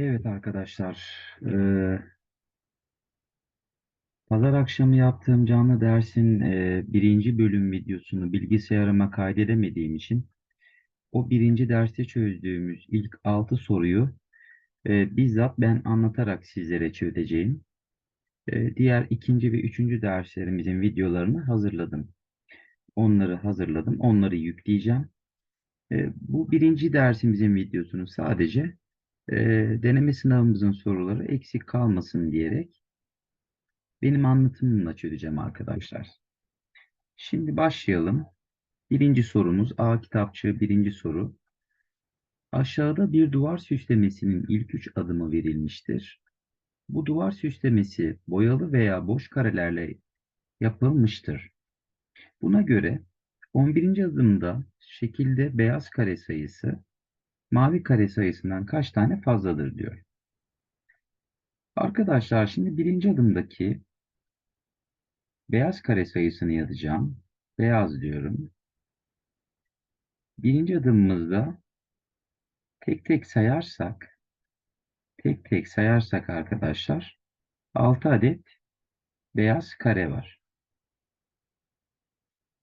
Evet arkadaşlar, eee, pazar akşamı yaptığım canlı dersin eee, birinci bölüm videosunu bilgisayarıma kaydedemediğim için o birinci derste çözdüğümüz ilk altı soruyu eee, bizzat ben anlatarak sizlere çözeceğim. Eee, diğer ikinci ve üçüncü derslerimizin videolarını hazırladım. Onları hazırladım, onları yükleyeceğim. Eee, bu birinci dersimizin videosunu sadece eee, deneme sınavımızın soruları eksik kalmasın diyerek benim anlatımımla çözeceğim arkadaşlar. Şimdi başlayalım. Birinci sorumuz A kitapçığı birinci soru. Aşağıda bir duvar süslemesinin ilk üç adımı verilmiştir. Bu duvar süslemesi boyalı veya boş karelerle yapılmıştır. Buna göre 11. adımda şekilde beyaz kare sayısı mavi kare sayısından kaç tane fazladır diyor. Arkadaşlar şimdi birinci adımdaki beyaz kare sayısını yazacağım. Beyaz diyorum. Birinci adımımızda tek tek sayarsak tek tek sayarsak arkadaşlar 6 adet beyaz kare var.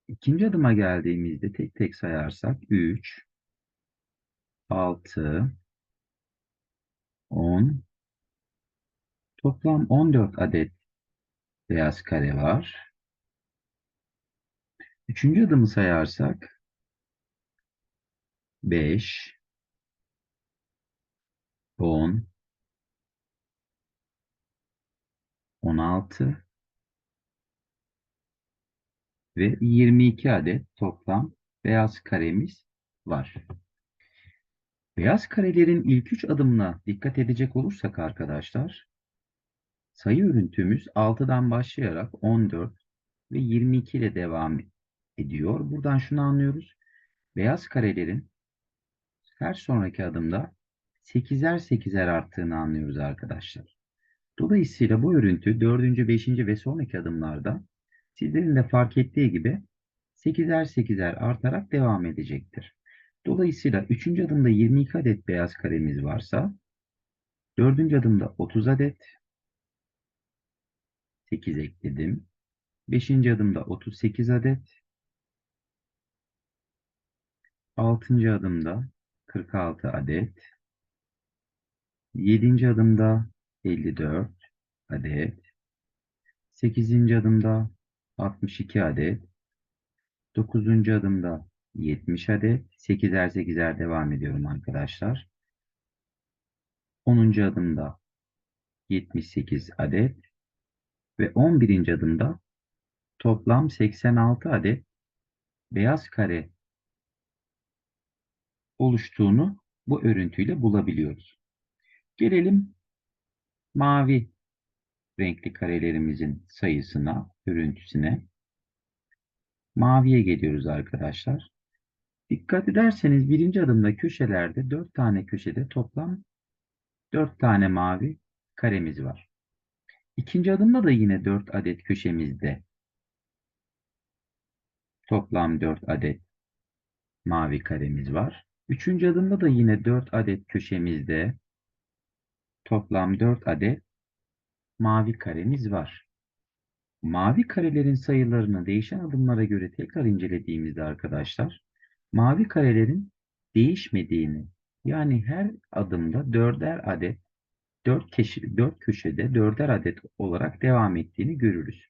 İkinci adıma geldiğimizde tek tek sayarsak 3 6 10 toplam 14 adet beyaz kare var. Üçüncü adımı sayarsak 5 10 16 ve 22 adet toplam beyaz karemiz var. Beyaz karelerin ilk üç adımına dikkat edecek olursak arkadaşlar, sayı örüntümüz 6'dan başlayarak 14 ve 22 ile devam ediyor. Buradan şunu anlıyoruz. Beyaz karelerin her sonraki adımda 8'er 8'er arttığını anlıyoruz arkadaşlar. Dolayısıyla bu örüntü 4. 5. ve sonraki adımlarda sizlerin de fark ettiği gibi 8'er 8'er artarak devam edecektir. Dolayısıyla 3. adımda 22 adet beyaz karemiz varsa 4. adımda 30 adet 8 ekledim. 5. adımda 38 adet 6. adımda 46 adet 7. adımda 54 adet 8. adımda 62 adet 9. adımda 70 adet 8'er 8'er devam ediyorum arkadaşlar. 10. adımda 78 adet ve 11. adımda toplam 86 adet beyaz kare oluştuğunu bu örüntüyle bulabiliyoruz. Gelelim mavi renkli karelerimizin sayısına, örüntüsüne. Maviye geliyoruz arkadaşlar. Dikkat ederseniz birinci adımda köşelerde 4 tane köşede toplam 4 tane mavi karemiz var. İkinci adımda da yine 4 adet köşemizde toplam 4 adet mavi karemiz var. Üçüncü adımda da yine 4 adet köşemizde toplam 4 adet mavi karemiz var. Mavi karelerin sayılarını değişen adımlara göre tekrar incelediğimizde arkadaşlar, mavi karelerin değişmediğini, yani her adımda dörder adet, dört, keşi, dört köşede dörder adet olarak devam ettiğini görürüz.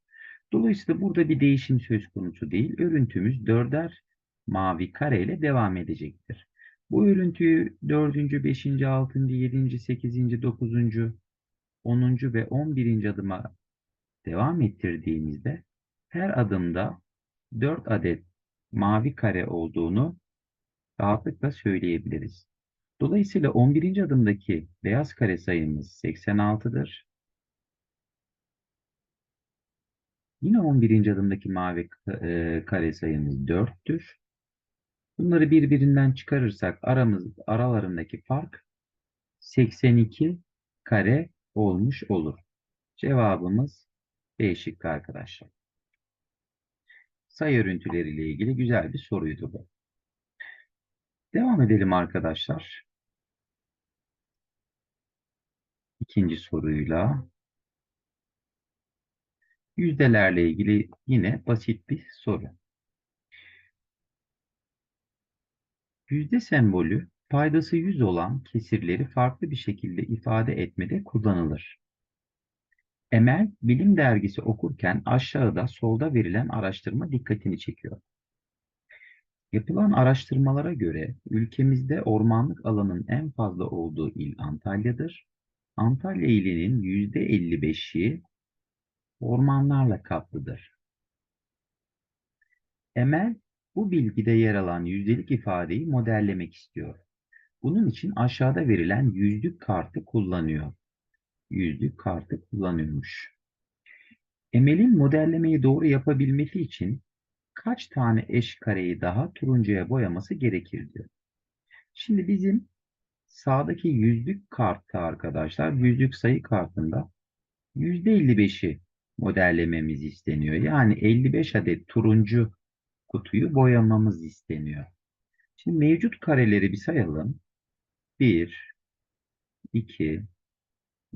Dolayısıyla burada bir değişim söz konusu değil. Örüntümüz dörder mavi kare ile devam edecektir. Bu örüntüyü 4. 5. 6. 7. 8. 9. 10. ve 11. adıma devam ettirdiğimizde her adımda 4 adet mavi kare olduğunu rahatlıkla söyleyebiliriz. Dolayısıyla 11. adımdaki beyaz kare sayımız 86'dır. Yine 11. adımdaki mavi e, kare sayımız 4'tür. Bunları birbirinden çıkarırsak aramız, aralarındaki fark 82 kare olmuş olur. Cevabımız B şıkkı arkadaşlar. Sayı örüntüleriyle ilgili güzel bir soruydu bu. Devam edelim arkadaşlar. ikinci soruyla yüzdelerle ilgili yine basit bir soru. Yüzde sembolü paydası 100 olan kesirleri farklı bir şekilde ifade etmede kullanılır. Emel Bilim Dergisi okurken aşağıda solda verilen araştırma dikkatini çekiyor. Yapılan araştırmalara göre ülkemizde ormanlık alanın en fazla olduğu il Antalya'dır. Antalya ilinin %55'i ormanlarla kaplıdır. Emel bu bilgide yer alan yüzdelik ifadeyi modellemek istiyor. Bunun için aşağıda verilen yüzlük kartı kullanıyor. Yüzlük kartı kullanıyormuş. Emel'in modellemeyi doğru yapabilmesi için kaç tane eş kareyi daha turuncuya boyaması gerekir diyor. Şimdi bizim sağdaki yüzlük kartta arkadaşlar, yüzlük sayı kartında %55'i modellememiz isteniyor. Yani 55 adet turuncu kutuyu boyamamız isteniyor. Şimdi mevcut kareleri bir sayalım. 1, 2,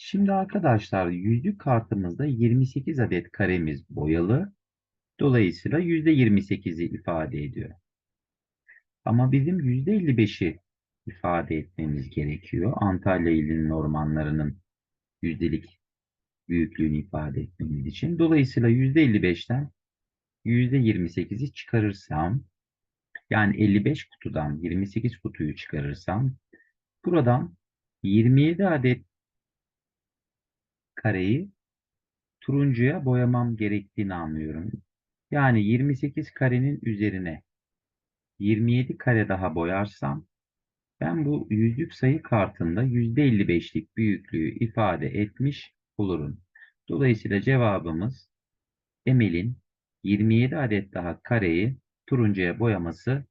Şimdi arkadaşlar yüzlük kartımızda 28 adet karemiz boyalı. Dolayısıyla %28'i ifade ediyor. Ama bizim %55'i ifade etmemiz gerekiyor. Antalya ilinin ormanlarının yüzdelik büyüklüğünü ifade etmemiz için. Dolayısıyla %55'ten %28'i çıkarırsam yani 55 kutudan 28 kutuyu çıkarırsam buradan 27 adet kareyi turuncuya boyamam gerektiğini anlıyorum. Yani 28 karenin üzerine 27 kare daha boyarsam ben bu yüzlük sayı kartında %55'lik büyüklüğü ifade etmiş olurum. Dolayısıyla cevabımız Emel'in 27 adet daha kareyi turuncuya boyaması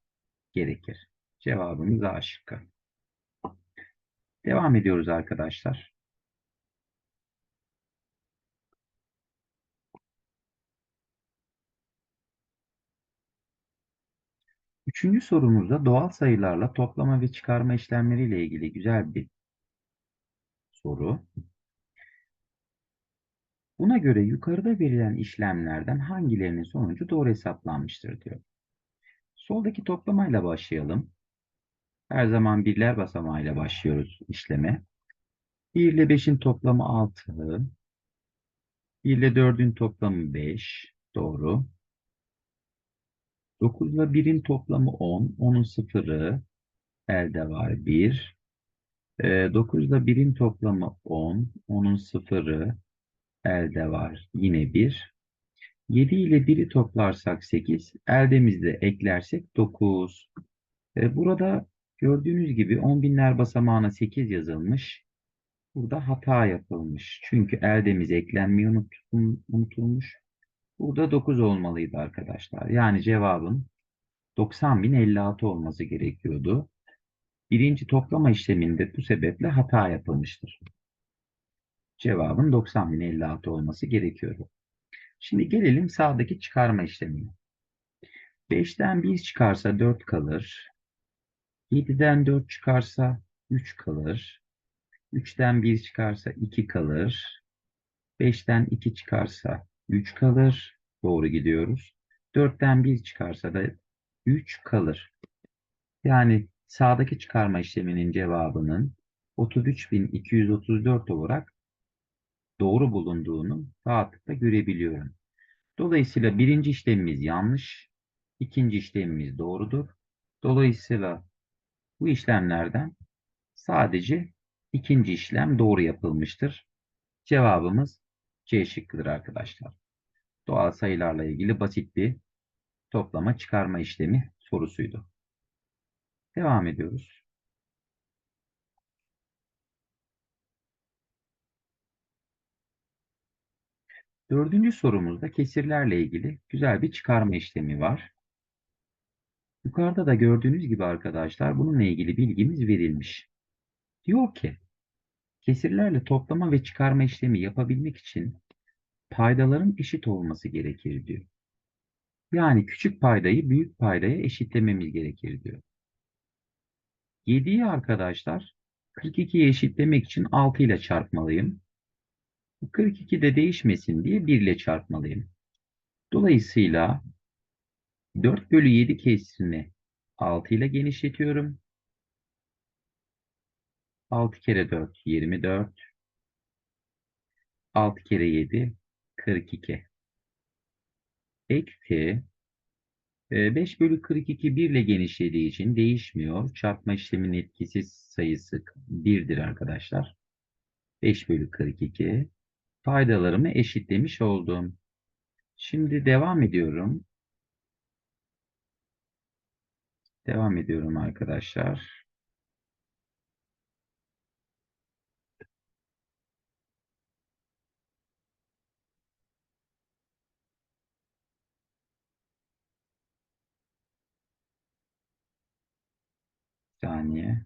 gerekir. Cevabımız A şıkkı. Devam ediyoruz arkadaşlar. Üçüncü sorumuzda doğal sayılarla toplama ve çıkarma işlemleriyle ilgili güzel bir soru. Buna göre yukarıda verilen işlemlerden hangilerinin sonucu doğru hesaplanmıştır diyor. Soldaki toplamayla başlayalım. Her zaman birler basamağıyla başlıyoruz işleme. 1 ile 5'in toplamı 6. 1 ile 4'ün toplamı 5. Doğru. 9 ile 1'in toplamı 10. 10'un sıfırı elde var 1. 9 ile 1'in toplamı 10. 10'un sıfırı elde var yine 1. 7 ile 1'i toplarsak 8. Eldemizde eklersek 9. Burada gördüğünüz gibi 10 binler basamağına 8 yazılmış. Burada hata yapılmış. Çünkü eldemiz eklenmeyi unutulmuş. Burada 9 olmalıydı arkadaşlar. Yani cevabın 90.056 olması gerekiyordu. Birinci toplama işleminde bu sebeple hata yapılmıştır. Cevabın 90.056 olması gerekiyordu. Şimdi gelelim sağdaki çıkarma işlemine. 5'ten 1 çıkarsa 4 kalır. 7'den 4 çıkarsa 3 kalır. 3'ten 1 çıkarsa 2 kalır. 5'ten 2 çıkarsa 3 kalır. Doğru gidiyoruz. 4'ten 1 çıkarsa da 3 kalır. Yani sağdaki çıkarma işleminin cevabının 33.234 olarak doğru bulunduğunu rahatlıkla görebiliyorum. Dolayısıyla birinci işlemimiz yanlış, ikinci işlemimiz doğrudur. Dolayısıyla bu işlemlerden sadece ikinci işlem doğru yapılmıştır. Cevabımız C şıkkıdır arkadaşlar. Doğal sayılarla ilgili basit bir toplama çıkarma işlemi sorusuydu. Devam ediyoruz. Dördüncü sorumuzda kesirlerle ilgili güzel bir çıkarma işlemi var. Yukarıda da gördüğünüz gibi arkadaşlar bununla ilgili bilgimiz verilmiş. Diyor ki kesirlerle toplama ve çıkarma işlemi yapabilmek için paydaların eşit olması gerekir diyor. Yani küçük paydayı büyük paydaya eşitlememiz gerekir diyor. 7'yi arkadaşlar 42'yi eşitlemek için 6 ile çarpmalıyım. 42 de değişmesin diye 1 ile çarpmalıyım. Dolayısıyla 4 bölü 7 kesirini 6 ile genişletiyorum. 6 kere 4 24. 6 kere 7 42. Eksi 5 e, bölü 42 1 ile genişlediği için değişmiyor. Çarpma işleminin etkisi sayısı 1'dir arkadaşlar. 5 bölü 42. Paydalarımı eşitlemiş oldum. Şimdi devam ediyorum. Devam ediyorum arkadaşlar. Saniye.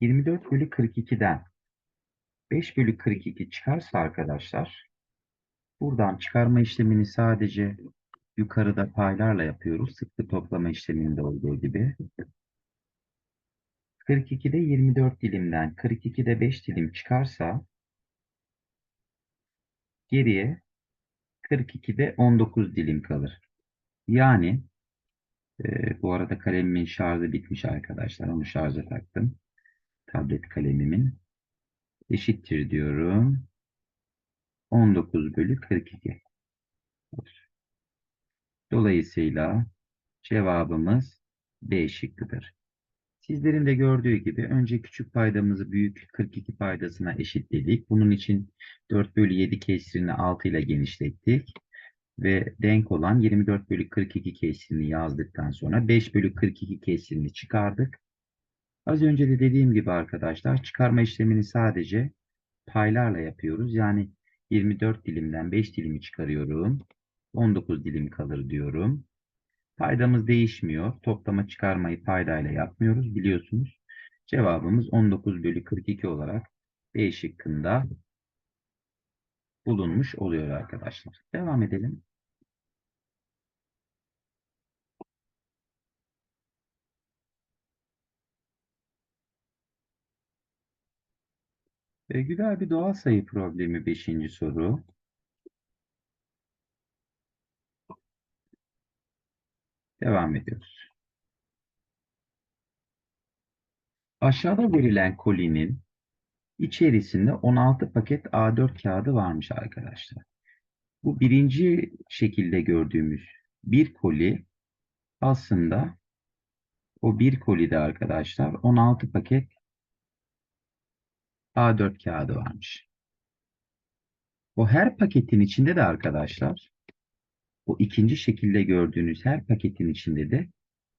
24 bölü 42'den 5 bölü 42 çıkarsa arkadaşlar buradan çıkarma işlemini sadece yukarıda paylarla yapıyoruz. Sıklı toplama işleminde olduğu gibi. 42'de 24 dilimden 42'de 5 dilim çıkarsa geriye 42'de 19 dilim kalır. Yani e, bu arada kalemimin şarjı bitmiş arkadaşlar. Onu şarja taktım. Tablet kalemimin. Eşittir diyorum. 19 bölü 42. Dolayısıyla cevabımız B şıkkıdır. Sizlerin de gördüğü gibi önce küçük paydamızı büyük 42 paydasına eşitledik. Bunun için 4 bölü 7 kesirini 6 ile genişlettik. Ve denk olan 24 bölü 42 kesirini yazdıktan sonra 5 bölü 42 kesirini çıkardık. Az önce de dediğim gibi arkadaşlar çıkarma işlemini sadece paylarla yapıyoruz. Yani 24 dilimden 5 dilimi çıkarıyorum. 19 dilim kalır diyorum. Paydamız değişmiyor. Toplama çıkarmayı paydayla yapmıyoruz biliyorsunuz. Cevabımız 19 bölü 42 olarak B şıkkında bulunmuş oluyor arkadaşlar. Devam edelim. E, güzel bir doğal sayı problemi 5. soru. Devam ediyoruz. Aşağıda verilen kolinin içerisinde 16 paket A4 kağıdı varmış arkadaşlar. Bu birinci şekilde gördüğümüz bir koli aslında o bir kolide arkadaşlar 16 paket A4 kağıdı varmış. O her paketin içinde de arkadaşlar o ikinci şekilde gördüğünüz her paketin içinde de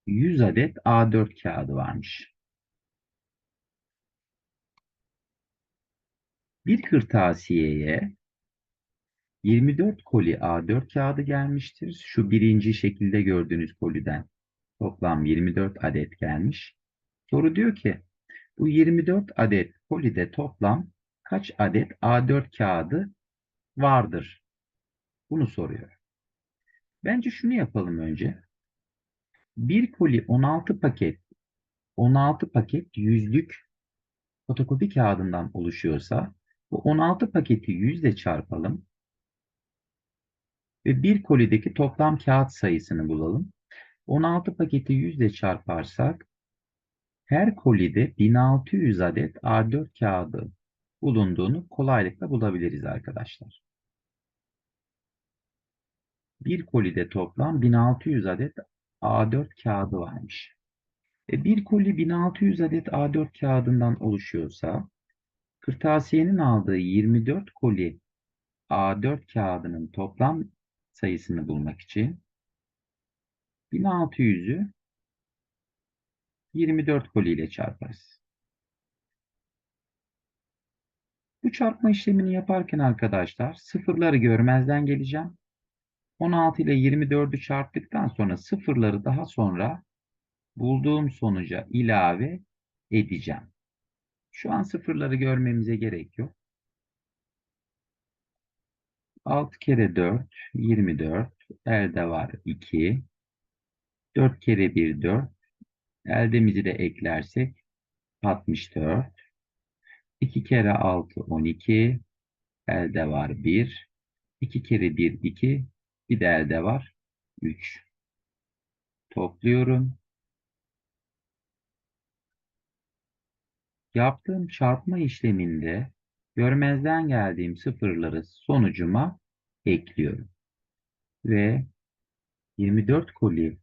100 adet A4 kağıdı varmış. Bir kırtasiyeye 24 koli A4 kağıdı gelmiştir. Şu birinci şekilde gördüğünüz koliden toplam 24 adet gelmiş. Soru diyor ki bu 24 adet kolide toplam kaç adet A4 kağıdı vardır? Bunu soruyor. Bence şunu yapalım önce. Bir koli 16 paket 16 paket yüzlük fotokopi kağıdından oluşuyorsa bu 16 paketi 100 ile çarpalım ve bir kolideki toplam kağıt sayısını bulalım. 16 paketi 100 ile çarparsak her kolide 1600 adet A4 kağıdı bulunduğunu kolaylıkla bulabiliriz arkadaşlar. Bir kolide toplam 1600 adet A4 kağıdı varmış. E, bir koli 1600 adet A4 kağıdından oluşuyorsa kırtasiyenin aldığı 24 koli A4 kağıdının toplam sayısını bulmak için 1600'ü 24 koli ile çarparız. Bu çarpma işlemini yaparken arkadaşlar sıfırları görmezden geleceğim. 16 ile 24'ü çarptıktan sonra sıfırları daha sonra bulduğum sonuca ilave edeceğim. Şu an sıfırları görmemize gerek yok. 6 kere 4, 24. Elde var 2. 4 kere 1, 4. Eldemizi de eklersek 64. 2 kere 6, 12. Elde var 1. 2 kere 1, 2. Bir de elde var 3. Topluyorum. Yaptığım çarpma işleminde görmezden geldiğim sıfırları sonucuma ekliyorum. Ve 24 koli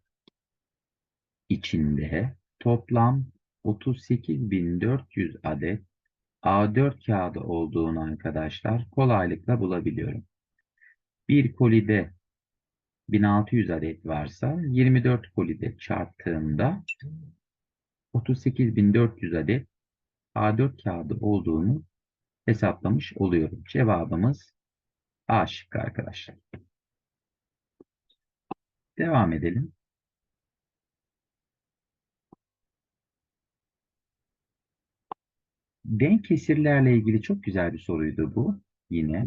içinde toplam 38.400 adet A4 kağıdı olduğunu arkadaşlar kolaylıkla bulabiliyorum. Bir kolide 1600 adet varsa 24 kolide çarptığımda 38.400 adet A4 kağıdı olduğunu hesaplamış oluyorum. Cevabımız A şıkkı arkadaşlar. Devam edelim. Denk kesirlerle ilgili çok güzel bir soruydu bu. Yine.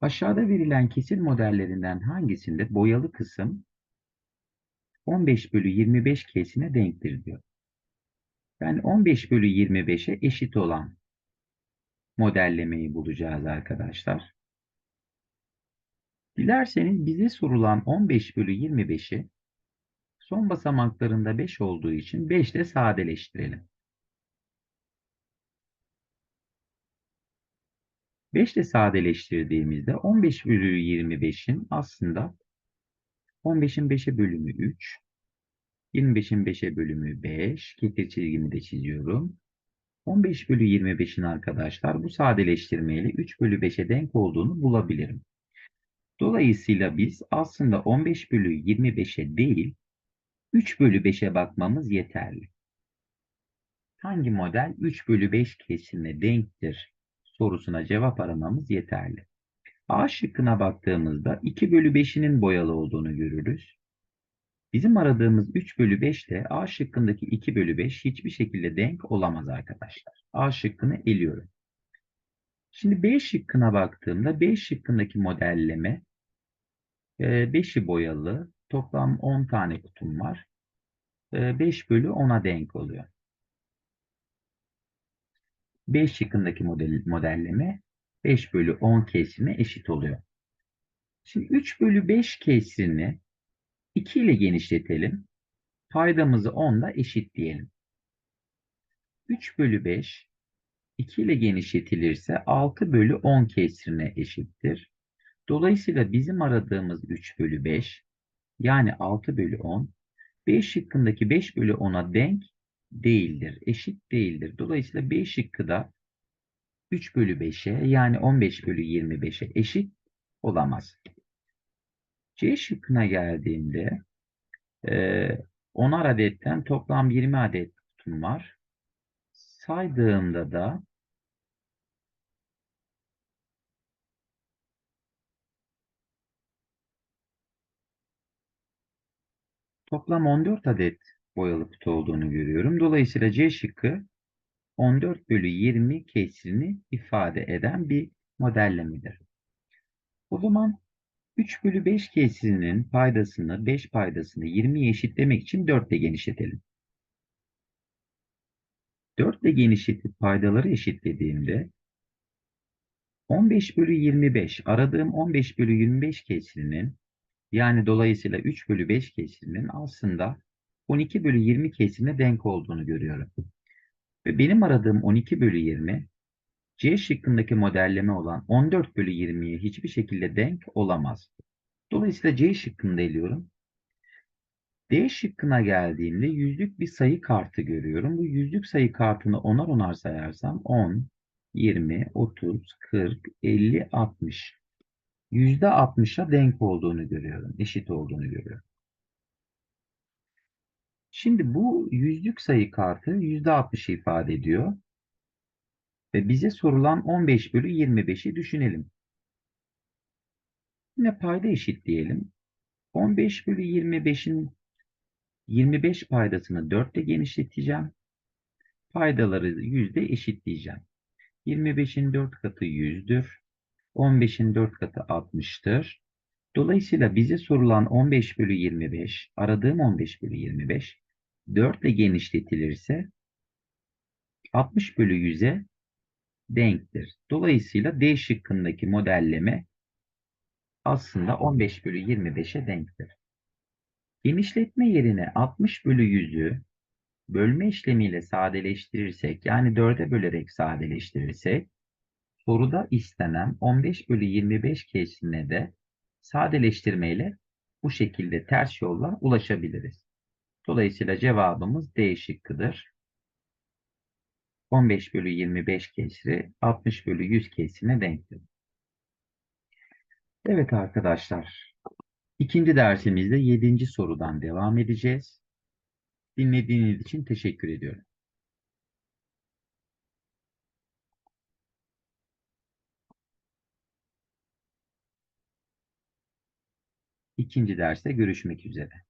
Aşağıda verilen kesir modellerinden hangisinde boyalı kısım 15 bölü 25 kesine denktir diyor. Yani 15 bölü 25'e eşit olan modellemeyi bulacağız arkadaşlar. Dilerseniz bize sorulan 15 bölü 25'i son basamaklarında 5 olduğu için 5 ile sadeleştirelim. 5 ile sadeleştirdiğimizde 15 bölü 25'in aslında 15'in 5'e bölümü 3, 25'in 5'e bölümü 5, getir çizgimi de çiziyorum. 15 bölü 25'in arkadaşlar bu sadeleştirmeyle 3 bölü 5'e denk olduğunu bulabilirim. Dolayısıyla biz aslında 15 bölü 25'e değil 3 bölü 5'e bakmamız yeterli. Hangi model 3 bölü 5 kesimine denktir sorusuna cevap aramamız yeterli. A şıkkına baktığımızda 2 bölü 5'inin boyalı olduğunu görürüz. Bizim aradığımız 3 bölü 5 ile A şıkkındaki 2 bölü 5 hiçbir şekilde denk olamaz arkadaşlar. A şıkkını eliyorum. Şimdi B şıkkına baktığımda B şıkkındaki modelleme 5'i e, boyalı. Toplam 10 tane kutum var. 5 e, bölü 10'a denk oluyor. B şıkkındaki model, modelleme 5 bölü 10 kesrine eşit oluyor. Şimdi 3 bölü 5 kesrini 2 ile genişletelim. Paydamızı 10 ile eşitleyelim. 3 bölü 5 2 ile genişletilirse 6 bölü 10 kesrine eşittir. Dolayısıyla bizim aradığımız 3 bölü 5 yani 6 bölü 10 B şıkkındaki 5 bölü 10'a denk değildir. Eşit değildir. Dolayısıyla B şıkkı da 3 bölü 5'e yani 15 bölü 25'e eşit olamaz. C şıkkına geldiğimde e, 10'ar adetten toplam 20 adet kutum var. Saydığımda da toplam 14 adet boyalı kutu olduğunu görüyorum. Dolayısıyla C şıkkı 14 bölü 20 kesrini ifade eden bir modellemedir. O zaman 3 bölü 5 kesirinin paydasını, 5 paydasını 20'ye eşitlemek için 4 ile genişletelim. 4 ile genişletip paydaları eşitlediğimde 15 bölü 25, aradığım 15 bölü 25 kesirinin yani dolayısıyla 3 bölü 5 kesirinin aslında 12 bölü 20 kesirine denk olduğunu görüyorum. Ve benim aradığım 12 bölü 20 C şıkkındaki modelleme olan 14 bölü 20'ye hiçbir şekilde denk olamaz. Dolayısıyla C şıkkını da. D şıkkına geldiğimde yüzlük bir sayı kartı görüyorum. Bu yüzlük sayı kartını onar onar sayarsam 10, 20, 30, 40, 50, 60. Yüzde 60'a denk olduğunu görüyorum. Eşit olduğunu görüyorum. Şimdi bu yüzlük sayı kartı yüzde 60'ı ifade ediyor. Ve bize sorulan 15 bölü 25'i düşünelim. Yine payda eşitleyelim. 15 bölü 25'in 25 paydasını 4 ile genişleteceğim. Paydaları yüzde eşitleyeceğim. 25'in 4 katı 100'dür. 15'in 4 katı 60'tır. Dolayısıyla bize sorulan 15 bölü 25, aradığım 15 bölü 25, 4 ile genişletilirse 60 bölü 100'e denktir. Dolayısıyla D şıkkındaki modelleme aslında 15 bölü 25'e denktir. Genişletme yerine 60 bölü 100'ü bölme işlemiyle sadeleştirirsek yani 4'e bölerek sadeleştirirsek soruda istenen 15 bölü 25 kesine de sadeleştirmeyle bu şekilde ters yolla ulaşabiliriz. Dolayısıyla cevabımız D şıkkıdır. 15 bölü 25 kesri 60 bölü 100 kesine denktir. Evet arkadaşlar. İkinci dersimizde 7. sorudan devam edeceğiz. Dinlediğiniz için teşekkür ediyorum. İkinci derste görüşmek üzere.